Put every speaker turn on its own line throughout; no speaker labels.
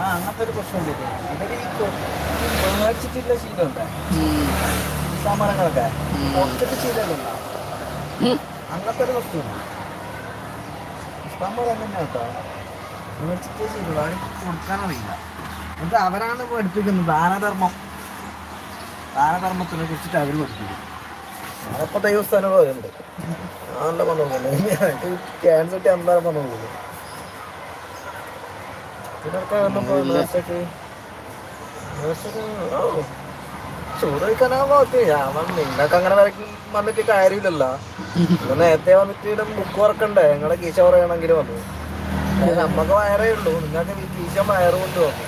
ആ അങ്ങനത്തെ ഒരു പ്രശ്നമുണ്ട്. ഇവർ ഈ കൊ- ഈ മേടിച്ചിട്ടുള്ള ശീലമുണ്ട്. സാമാനങ്ങളൊക്കെ കൊടുത്തിട്ട് ശീലമല്ല അങ്ങനത്തെ ഒരു ഇഷ്ടംപോലെ കേട്ടോ. മേടിച്ചിട്ട് ആരും കൊടുക്കാനറിയില്ല. എന്നിട്ട് അവരാണ് പഠിപ്പിക്കുന്നത് ദാനധർമ്മം. ദാനധർമ്മത്തിനെ കുറിച്ചിട്ട് അവർ പഠിപ്പിക്കും. ദൈവസ്ഥാനം ഞാൻ നല്ല പറഞ്ഞു ക്യാൻസർ ഇട്ട് പറഞ്ഞു ഇതിനൊക്കെ ഒന്നും നേഴ്സൊക്കെ ചോറ് കഴിക്കാനാകുമ്പോ നിങ്ങക്ക് അങ്ങനെ വന്നിട്ട് കാര്യമില്ലല്ലോ. നേരത്തെ വന്നിട്ട് ബുക്ക് വറക്കണ്ടേ? നിങ്ങളെ കീശ പറയണമെങ്കിൽ വന്നു നമ്മക്ക് വയറേ ഉള്ളൂ. നിങ്ങൾക്ക് കീശ വയറ് കൊണ്ട് വന്നു.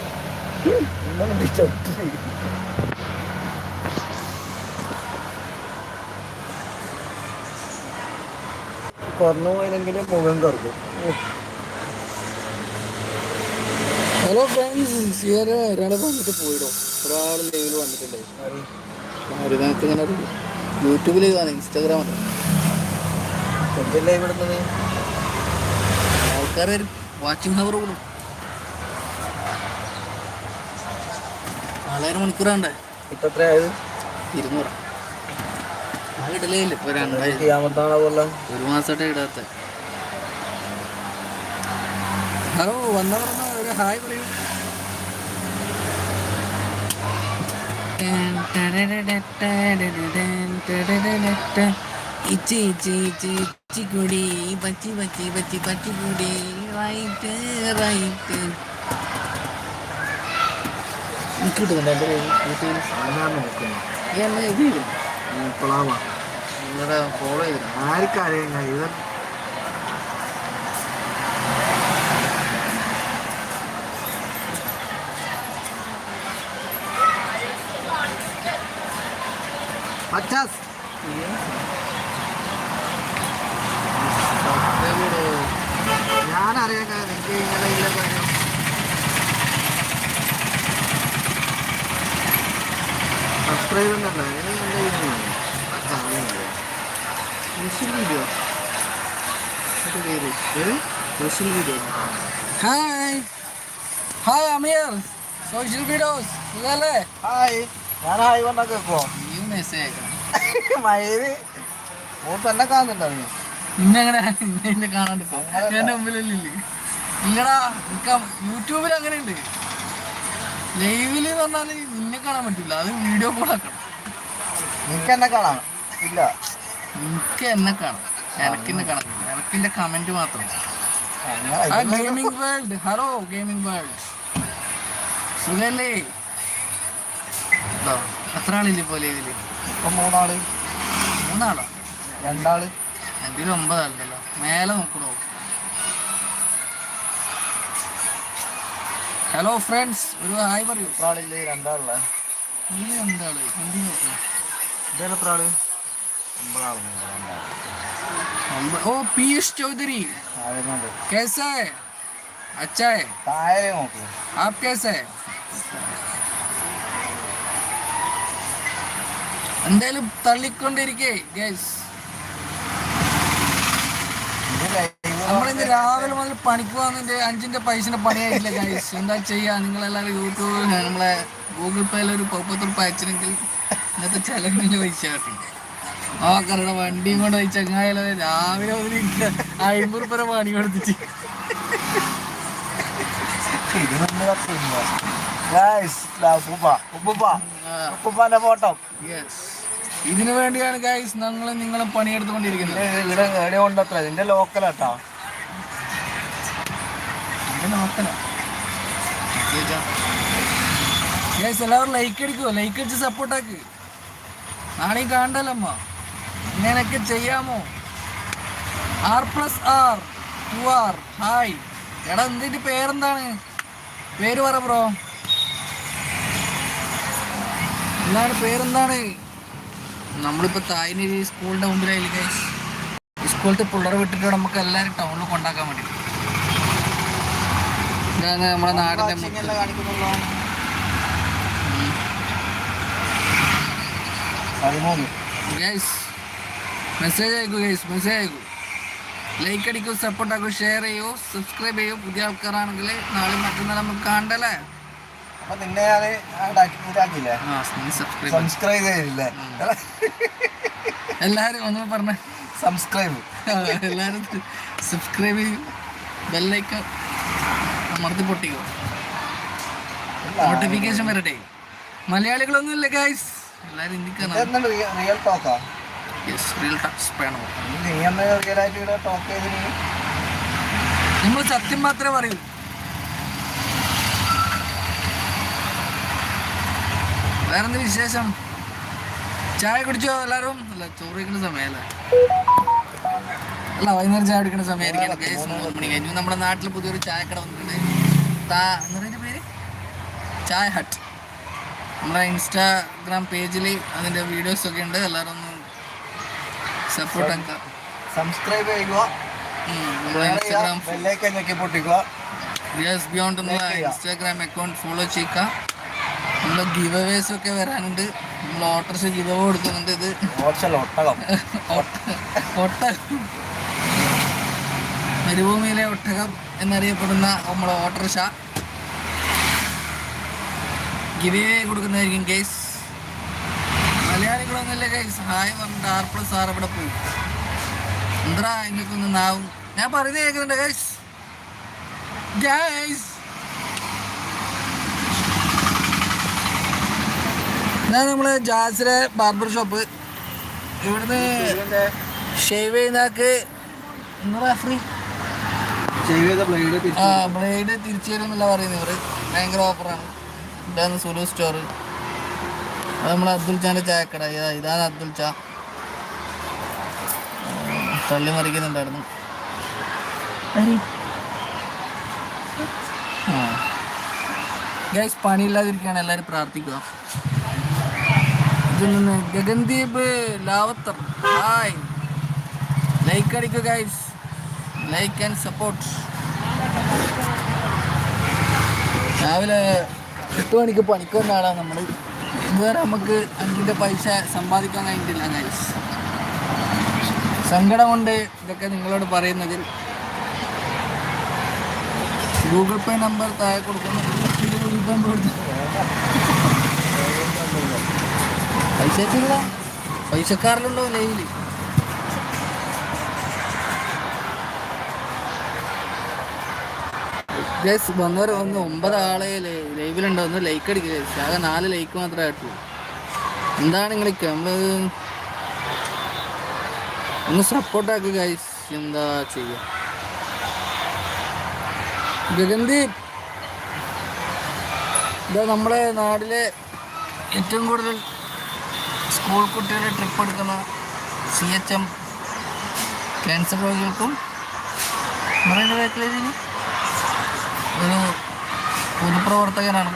കുറഞ്ഞു പോയില്ലെങ്കിൽ മുഖം കറക്കും.
ഹലോ ഫ്രണ്ട്സ് ഇവരെ ഒരാളെ വന്നിട്ട് പോയിടോ ഒരാൾ ലൈവിൽ വന്നിട്ടുണ്ടായി ആര്? നമുക്ക് ഇങ്ങനെ ഒരു യൂട്യൂബിൽ കാണാം ഇൻസ്റ്റാഗ്രാം
ലൈവ് ഇടുന്നത്
ആൾക്കാർ വാച്ചിങ് ഹവർ കൂടും നാലായിരം മണിക്കൂറാണ്ടേ?
ഇപ്പൊ എത്രയായത്
ഇരുന്നൂറ്. ആ ഇടലേ ഇല്ല. ഇപ്പൊ രണ്ടായിരം. ഒരു മാസമായിട്ട് ഇടാത്ത. ഹലോ വന്ന പറഞ്ഞ ഒരു ഹായ് പറയൂ ഇച്ചി ഇച്ചി ഇച്ചി ഇച്ചി കുടി പച്ചി പച്ചി പച്ചി പച്ചി കുടി റൈറ്റ് റൈറ്റ് കിട്ടുന്നുണ്ട് എന്റെ യൂട്യൂബിൽ
ഞാൻ നോക്കുന്നു
എന്നാ ഇത്
ഇപ്പോളാവാ
നിങ്ങളുടെ ഫോളോ ചെയ്തില്ല
ആർക്കറിയാം ഇത് പച്ചാസ് ഞാനറിയാം എനിക്ക് ഇങ്ങനെ ഇല്ല കാര്യം. സബ്സ്ക്രൈബ് ഇനി എന്റെ
video video social video hi hi Ameer social videos
hi ഞാൻ ഹായ് കേൾക്കോ
നീ മെസ്സേജ് അയക്കണം
മയിൽ മൂത്ത് എന്നെ കാണുന്നുണ്ടോ നീ
നിന്നെങ്ങനെ നിന്നെ കാണാണ്ട്. എന്റെ മുമ്പിലല്ലേ ഇല്ലടാ നിക്കാം യൂട്യൂബിൽ അങ്ങനെ ഉണ്ട് ലൈവിൽ പറഞ്ഞാൽ നിന്നെ കാണാൻ പറ്റില്ല അത് വീഡിയോ കോൾ ആക്കണം.
നിനക്ക് എന്നെ കാണാം? ഇല്ല.
നിനക്ക് എന്നെ കാണാം. എനക്ക് എന്നെ കാണാൻ പറ്റില്ല എനക്ക് എന്റെ കമന്റ് മാത്രം. Gaming world hello gaming world സുഖല്ലേ? ഇതോ, എത്ര ആളില്ലേ പോലെ ഇതില്
ഇപ്പൊ മൂന്നാള്
മൂന്നാളോ
രണ്ടാള്
എന്തിലും ഒമ്പതാളുണ്ടല്ലോ മേലെ നോക്കണോ ഹലോ ഫ്രണ്ട്സ് ഒരു ഹായ് പറയൂ
എത്ര ആളില്ലേ രണ്ടാളല്ലേ
നീ എന്താള് എന്തി നോക്കണം
ഇതേൽ എത്ര ആള് ഒമ്പതാള് രണ്ടാള്
ഒമ്പ- ഓ പീയൂഷ് ചൗധരി
ആയിരുന്നുണ്ട്
कैसा है अच्छा है
താഴെ നോക്കൂ
आप कैसे है എന്തായാലും തള്ളിക്കൊണ്ടിരിക്കേ ഗൈസ് നമ്മളിന്ന് രാവിലെ മുതൽ പണിക്ക് പോകുന്നതിന്റെ അഞ്ചിന്റെ പൈസന്റെ പണിയായിട്ടില്ല ഗൈസ് എന്താ ചെയ്യാ? നിങ്ങളെല്ലാവരും യൂട്യൂബ് നമ്മളെ ഗൂഗിൾ പേയിൽ ഒരു പത്ത് അയച്ചിരുന്നെങ്കിൽ ഇന്നത്തെ ചെലവിന്റെ പൈസ കിട്ടും ആ വണ്ടിയും കൊണ്ട് പോയി ചങ്ങായാലോ രാവിലെ മുതൽ അമ്പത് റുപ്പ പണി കൊടുത്തിട്ട്.
ഉപ്പുപ്പാന്റെ ഫോട്ടോ.
യെസ് ഇതിനു വേണ്ടിയാണ് ഗൈസ് ഞങ്ങൾ നിങ്ങളും പണിയെടുത്തുകൊണ്ടിരിക്കുന്നത്.
ഇവിടെ എവിടെ കൊണ്ടത്ര ഇതിന്റെ ലോക്കലാട്ടാ
ഗൈസ് എല്ലാവരും ലൈക്ക് അടിക്കുമോ ലൈക്ക് അടിച്ച് സപ്പോർട്ടാക്ക് നാളെയും കാണണ്ടല്ലോ അമ്മ ഇങ്ങനെയൊക്കെ ചെയ്യാമോ? R plus R two R hi എടാ എന്തിന്റെ പേരെന്താണ്? പേര് പറ ബ്രോ എല്ലാവരുടെ പേരെന്താണ്? നമ്മളിപ്പോ തായ്നരി സ്കൂളിന്റെ മുമ്പിലായില്ലേ ഗൈസ് സ്കൂളത്തെ പിള്ളേരെ വിട്ടിട്ട് നമുക്ക് എല്ലാവരും ടൗണിൽ കൊണ്ടാക്കാൻ വേണ്ടി. ഇതാണ് നമ്മുടെ നാടിന്റെ ഗൈസ് മെസ്സേജ് അയക്കൂ ഗൈസ് മെസ്സേജ് അയക്കൂ. ലൈക്ക് അടിക്കൂ സപ്പോർട്ട് ആക്കൂ ഷെയർ ചെയ്യൂ സബ്സ്ക്രൈബ് ചെയ്യൂ. പുതിയ ആൾക്കാരാണെങ്കിൽ നാളെ മറ്റന്നാൾ നമുക്ക് കാണണ്ടല്ലേ?
അപ്പൊ നിന്നെ ഞാൻ ഇതാക്കി ഇതാക്കിയില്ലേ?
സബ്സ്ക്രൈബ്
ചെയ്തില്ലേ?
എല്ലാരും ഒന്ന് പറഞ്ഞ.
സബ്സ്ക്രൈബ്
എല്ലാരും സബ്സ്ക്രൈബ് ചെയ്യും. ബെല്ലൈക്കൺ അമർത്തി പൊട്ടിക്കോ. നോട്ടിഫിക്കേഷൻ വരട്ടെ. മലയാളികളൊന്നും ഇല്ല ഗൈസ് എല്ലാവരും
ഇന്ത്യക്കാണ് റിയൽ ടോക്കാ
യെസ് റിയൽ ടോക്സ് വേണം
നീ റിയൽ ആയിട്ട് ഇവിടെ ടോക്ക് ചെയ്തിട്ട്
നമ്മൾ സത്യം മാത്രമേ പറയൂ. വേറെന്ത് വിശേഷം? ചായ കുടിച്ചോ എല്ലാവരും അല്ല ചോറ് കഴിക്കുന്ന സമയമല്ല അല്ല വൈകുന്നേരം ചായ കുടിക്കുന്ന സമയമായിരിക്കും കേസ് മൂന്ന് മണി കഴിഞ്ഞു. നമ്മുടെ നാട്ടിൽ പുതിയൊരു ചായക്കട വന്നിട്ടുണ്ട്. താ എന്നതിന്റെ പേര്? ചായ ഹട്ട്. നമ്മുടെ ഇൻസ്റ്റാഗ്രാം പേജിൽ അതിന്റെ വീഡിയോസ് ഒക്കെ ഉണ്ട്. എല്ലാവരും ഒന്ന് സപ്പോർട്ട് ആക്കുക.
സബ്സ്ക്രൈബ് ചെയ്യുക.
ഇൻസ്റ്റാഗ്രാം
പൊട്ടിക്കുക.
ബിയോണ്ട് എന്നുള്ള. ഇൻസ്റ്റാഗ്രാം അക്കൗണ്ട് ഫോളോ ചെയ്യുക നമ്മൾ ഗിവ് അവേസ് ഒക്കെ വരാനുണ്ട്. നമ്മൾ ഓട്ടർസ് ഗിവ് അവ കൊടുക്കുന്നുണ്ട് ഇത്.
ഒട്ടകം.
ഒട്ട- ഒട്ടകം. മരുഭൂമിയിലെ ഒട്ടകം എന്നറിയപ്പെടുന്ന നമ്മളെ ഓട്ടർഷ ഗിവ് അവേ കൊടുക്കുന്നതായിരിക്കും കേസ് മലയാളികളൊന്നുമില്ല കേസ് ഹായ് പറഞ്ഞിട്ട് ആർ പ്ലസ് ആർ ഇവിടെ പോയി. എന്താ? എനിക്കൊന്ന് നാവും. ഞാൻ പറയുന്നത് കേൾക്കുന്നുണ്ട് ഗൈസ് ഗൈസ് ഇതാണ് നമ്മൾ ജാസിലെ ബാർബർ ഷോപ്പ് ഇവിടുന്ന് ഷേവ്
ചെയ്ത ബ്ലേഡ്
ആ ബ്ലേഡ് തിരിച്ചു തരുന്നില്ല പറയുന്നത് ഇവർ. ഭയങ്കര ഓഫറാണ് ഇതാണ് സുലു സ്റ്റോർ അത് നമ്മളെ അബ്ദുൽ ചാന്റെ ചായക്കട ഇതാ ഇതാണ് അബ്ദുൽ ചാ തള്ളി മറിക്കുന്നുണ്ടായിരുന്നു. ഗൈസ് പണിയില്ലാതിരിക്കുകയാണ്. എല്ലാവരും പ്രാർത്ഥിക്കുക. ഇതിൽ നിന്ന് ഗഗൻദീപ് ലാവത്തർ. ഹായ് ലൈക്ക് അടിക്കുക ഗൈസ് ലൈക്ക് ആൻഡ് സപ്പോർട്ട് രാവിലെ എട്ട് മണിക്ക് പണിക്ക് വന്ന ആളാണ് നമ്മൾ ഇതുവരെ നമുക്ക് അഞ്ചിന്റെ പൈസ സമ്പാദിക്കാൻ കഴിഞ്ഞിട്ടില്ല ഗൈസ് സങ്കടമുണ്ട് ഇതൊക്കെ നിങ്ങളോട് പറയുന്നതിൽ. ഗൂഗിൾ പേ നമ്പർ താഴെ കൊടുക്കുന്നു. ഗൂഗിൾ പേ കൊടുത്തു പൈസ എത്തില്ല പൈസക്കാരിലുണ്ടോ ലൈവിൽ? ഗൈസ് വന്നവർ ഒന്ന് ഒമ്പത് ആളെ ലൈവിലുണ്ടോ. ഒന്ന് ലൈക്ക് അടിക്കുക guys. ആകെ നാല് ലൈക്ക് മാത്രമേ ആയിട്ടുള്ളൂ. എന്താണ് നിങ്ങൾ നമ്മൾ ഒന്ന് സപ്പോർട്ടാക്കുക ഗൈസ് എന്താ ചെയ്യുക ഗഗൻദീപ് ഇതാ നമ്മുടെ നാടിലെ ഏറ്റവും കൂടുതൽ സ്കൂൾ കുട്ടികളെ ട്രിപ്പ് എടുക്കുന്ന സി എച്ച് എം ക്യാൻസർ രോഗികൾക്കും മറിയുടെ ബാക്കിലേക്ക് ഒരു പൊതുപ്രവർത്തകനാണ്.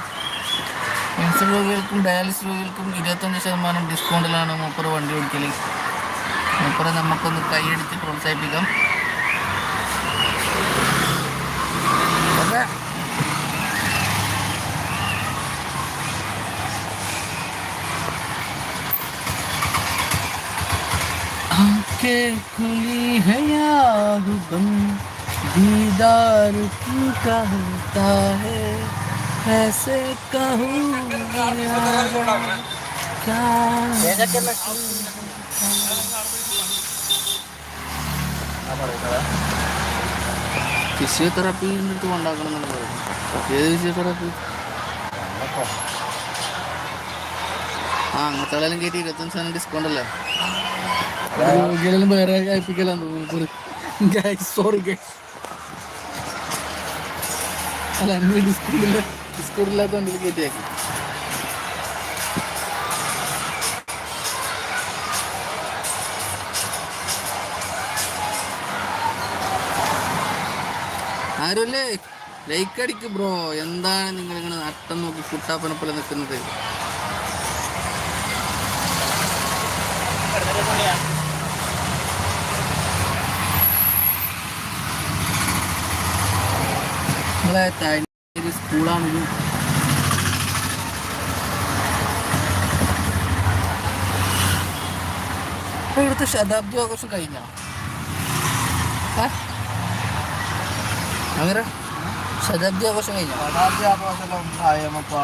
ക്യാൻസർ രോഗികൾക്കും ഡയാലിസിസ് രോഗികൾക്കും ഇരുപത്തഞ്ച് ശതമാനം ഡിസ്കൗണ്ടിലാണ് മൂപ്പർ വണ്ടി ഓടിക്കൽ മൂപ്പറെ നമുക്കൊന്ന് കൈയടിച്ച് പ്രോത്സാഹിപ്പിക്കാം. आंखें खुली है यार बंद दीदार की कहता है ऐसे कहूँ क्या ഫിസിയോതെറാപ്പി അടുത്ത് കൊണ്ടാക്കണം എന്നാണ് പറയുന്നത് ഏത് ഫിസിയോതെറാപ്പി ആ അങ്ങനത്തെ ആളെല്ലാം കയറ്റി ഇരുപത്തഞ്ച് ശതമാനം ഡിസ്കൗണ്ട് അല്ലേ തോന്നുന്നു. സോറി ആരുമല്ലേ ലൈക്ക് അടിക്ക് ബ്രോ എന്താണ് നിങ്ങൾ ഇങ്ങനെ നട്ടം നോക്കി കുട്ടാപ്പനെ പോലെ നിൽക്കുന്നത്? നമ്മളെ തൈര് സ്കൂളാണിത് ഇപ്പൊ ഇവിടുത്തെ ശതാബ്ദി ആഘോഷം കഴിഞ്ഞോ അങ്ങനെ? ശതാബ്ദി ആഘോഷം കഴിഞ്ഞോ?
ശതാബ്ദി ആഘോഷം ആയമപ്പാ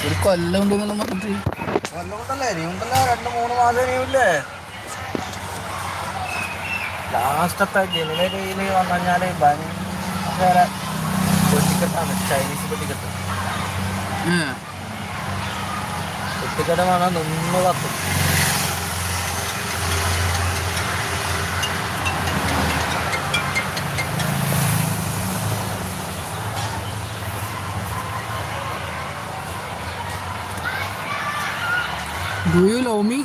ഒരു കൊല്ലം ഉണ്ടെന്നെല്ലാം പറഞ്ഞിട്ട്.
കൊല്ലം കൊണ്ടല്ലേ ഇനി ഉണ്ടല്ലോ. രണ്ട് മൂന്ന് മാസം ഇനിയില്ലേ ലാസ്റ്റത്തെ ജനുവരിയിൽ വന്നു കഴിഞ്ഞാൽ ഭയങ്കര വെട്ടിക്കെട്ടാണ് ചൈനീസ് വെട്ടിക്കെട്ട് വെട്ടിക്കെട്ട് പറഞ്ഞാൽ നിന്ന് കത്തും
dun. മീ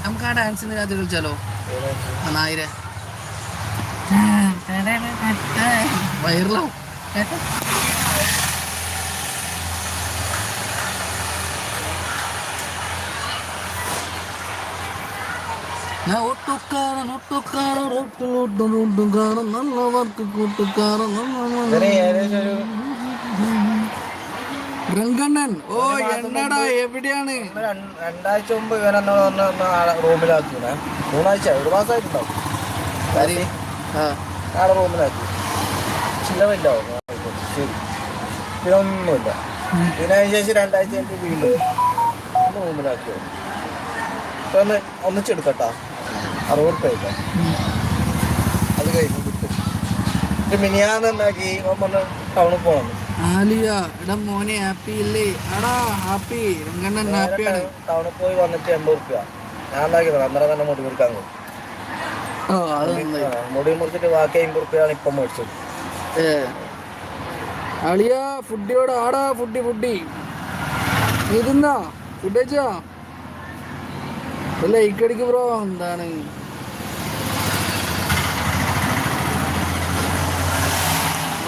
നമുക്ക് ആ ഡാൻസിന് രാത്രി കളിച്ചാലോ നായരെ വൈറലാവും. ഞാൻ ഒട്ടുകാരൻ ഒട്ടുകാരൻ ഒട്ടും ഒട്ടുകാരൻ നല്ലവർക്ക് കൂട്ടുകാരൻ
ഇവർ
രംഗണ്ണൻ ഓ എന്നടാ എവിടെയാണ്?
രണ്ടാഴ്ച മുമ്പ് ഇവൻ എന്നോട് റൂമിലാക്കിനെ മൂന്നാഴ്ച ഒരു മാസമായിട്ടുണ്ടാവും. റൂമിലാക്കി. ചിലവില്ല ശരി. പിന്നെ ഒന്നുമില്ല പിന്നെ അതിന് ശേഷം രണ്ടാഴ്ച കഴിഞ്ഞിട്ട് വീണ്ടും ഒന്ന് ഒന്നിച്ചെടുക്കട്ടാ. അറുപത് റുപ്യ അത് കഴിഞ്ഞു കിട്ടും മിനിയാന്ന് ഉണ്ടാക്കി ഒന്ന് ടൗണിൽ പോകണം
ആലിയ എടാ മോനെ ഹാപ്പി ഇല്ലേ? എടാ ഹാപ്പി രംഗണ്ണൻ ഹാപ്പിയാണ്
ടൗണിൽ പോയി വന്നിട്ട് എൺപത് റുപ്യ. ഞാൻ ഉണ്ടാക്കിയത് അന്നേരം തന്നെ മുടി മുറിക്കാൻ മുടി മുറിച്ചിട്ട് ബാക്കി അമ്പത് റുപ്യാണ് ഇപ്പം മേടിച്ചത്.
അളിയ ഫുഡിയോട് ആടാ ഫുഡി ഫുഡി നീ തിന്നാ? ഫുഡ് കഴിച്ചാ? ലൈക്ക് ഇക്കടിക്ക് ബ്രോ എന്താണ്?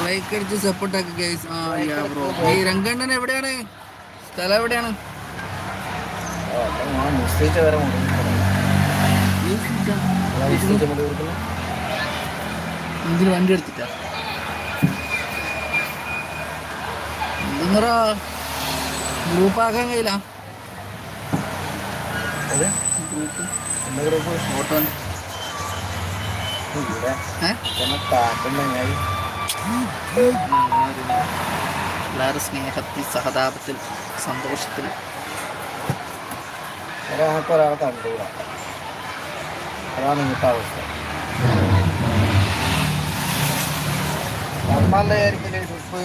ലൈക്ക് അടിച്ച് സപ്പോർട്ട് ആക്കി ഗൈസ് ആ യാ ബ്രോ ഈ രംഗണ്ണൻ എവിടെയാണ്? സ്ഥലം എവിടെയാണ്? എന്തിനു വണ്ടി എടുത്തിട്ടാ? എന്തെന്നറാ? ഗ്രൂപ്പ് ആക്കാൻ കഴിയില്ല. ഗ്രൂപ്പ്.
ഇവിടെ
ഏ? എല്ലാവരും സ്നേഹത്തിൽ സഹതാപത്തിൽ സന്തോഷത്തിൽ.
അതാണ് അവസ്ഥ. ട്രിപ്പ്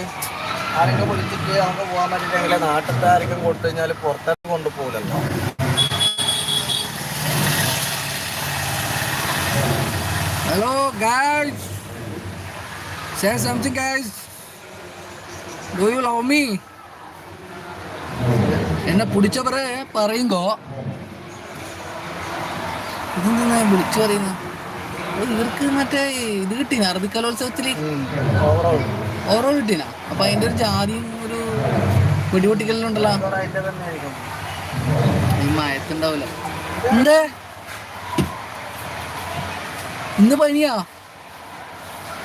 ആരെങ്കിലും വിളിച്ചിട്ട് നമുക്ക് പോകാൻ പറ്റില്ലെങ്കിൽ നാട്ടിലത്തെ ആരെങ്കിലും കൊടുത്തു കഴിഞ്ഞാൽ പുറത്തേക്ക് കൊണ്ടുപോകില്ലല്ലോ
hello guys share something, guys. Do you love me? എന്നെ പിടിച്ചവരെ പറയുമ്പോ ഇതെന്താ വിളിച്ചു പറയുന്നത് ഇവർക്ക് മറ്റേ ഇത് കിട്ടീന അറബി കലോത്സവത്തിൽ
ഓവറോൾ
കിട്ടീന? അപ്പൊ അതിന്റെ ഒരു ജാതിയും ഒരു വെടിപൊട്ടിക്കലുണ്ടല്ലോ ഈ മയത്തുണ്ടാവില്ല എന്തേ? ഇന്ന് പനിയാ?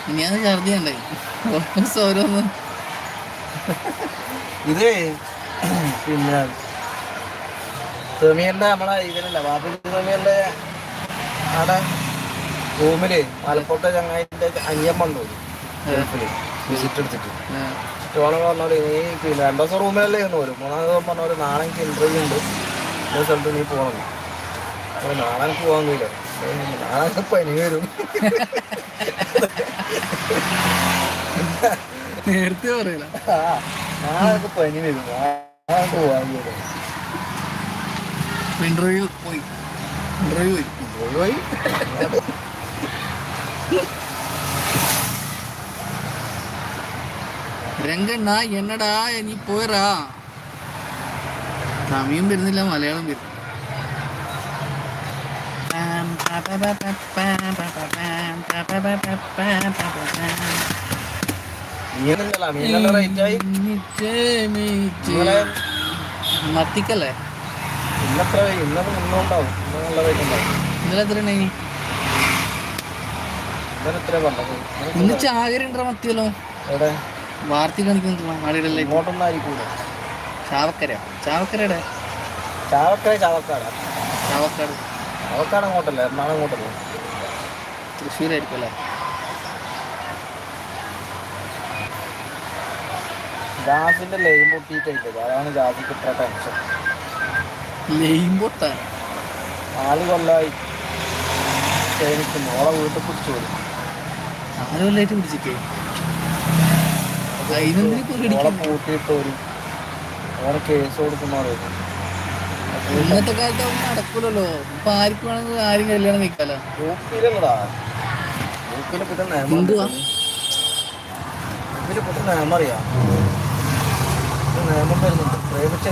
ഇനിയാന്ന് ഛർദിയുണ്ടായി ഓരോന്ന്
ഇത് പിന്നെ സെമിയറിന്റെ നമ്മളെ ഇവരല്ല ബാബു സെമിയറിന്റെ അവിടെ റൂമിൽ മലപ്പുറത്തെ ചങ്ങായിന്റെ അനിയൻ വന്നു. വിസിറ്റ് എടുത്തിട്ട്. ഓണം പറഞ്ഞോളൂ നീ പിന്നെ രണ്ടു ദിവസം റൂമിലല്ലേ എന്ന് വരും മൂന്നാം ദിവസം പറഞ്ഞോളൂ നാളെ എനിക്ക് ഇന്റർവ്യൂ ഉണ്ട്. ഒരു സ്ഥലത്ത് നീ പോകണം. നാളെ കഴിയില്ല നാളെ പനി വരും.
നേരത്തെ പറയല
നാളെ പനി വരും. നാളെ പോവാൻ
ഇന്റർവ്യൂ പോയി. ഇന്റർവ്യൂ പോയി.
പോയി.
രംഗണ്ണ എന്നടാ നീ പോയറാ. തമിഴും വരുന്നില്ല മലയാളം വരും
മീനല്ല മീനല്ല റേറ്റ് ആയി ഇന്നലെ
മത്തിക്കല്ലേ?
ഇന്നത്ര ഇന്നത് ഇന്നുണ്ടാവും ഇന്ന് നല്ല റേറ്റ് ഉണ്ടാവും.
ഇന്നലെ എത്ര ഉണ്ടായി ഇന്ന് ചാകരുണ്ടോ മത്തിയല്ലോ?
എവിടെ?
വാർത്ത കാണിക്കുന്നുണ്ടല്ലോ ആളുകളിലെ
ഇങ്ങോട്ടൊന്നും ആയിരിക്കൂല.
ചാവക്കര ചാവക്കരയുടെ?
ചാവക്കാട് ചാവക്കാടാ.
ചാവക്കാട്.
ചാവക്കാട് അങ്ങോട്ടല്ല? എറണാകുളം അങ്ങോട്ടല്ല?
തൃശ്ശൂരായിരിക്കും അല്ലേ
ജാസിന്റെ ലൈൻ പൊട്ടിയിട്ടില്ല അതാണ് ജാസിക്ക് ഇത്ര ടെൻഷൻ
ലെയിം പൊട്ട
നാല് കൊല്ലായി. ക്ഷണിക്കുന്നു ഓളെ വീട്ടിൽ പിടിച്ചു കൊടുക്കും
നാല് കൊല്ലായിട്ട് പിടിച്ചിട്ടേ?
ഓളെ? പൂട്ടിയിട്ട് ഒരു ഓളെ കേസ് കൊടുക്കുന്ന പറയുന്നു.
ഇന്നത്തെ കാലത്ത് അവൻ നടക്കൂലല്ലോ. ഇപ്പൊ ആർക്കും വേണമെങ്കിൽ ആരും കല്യാണം
നിക്കാലോ നിയമം അറിയാം വരുന്നുണ്ട് പ്രേമിച്ച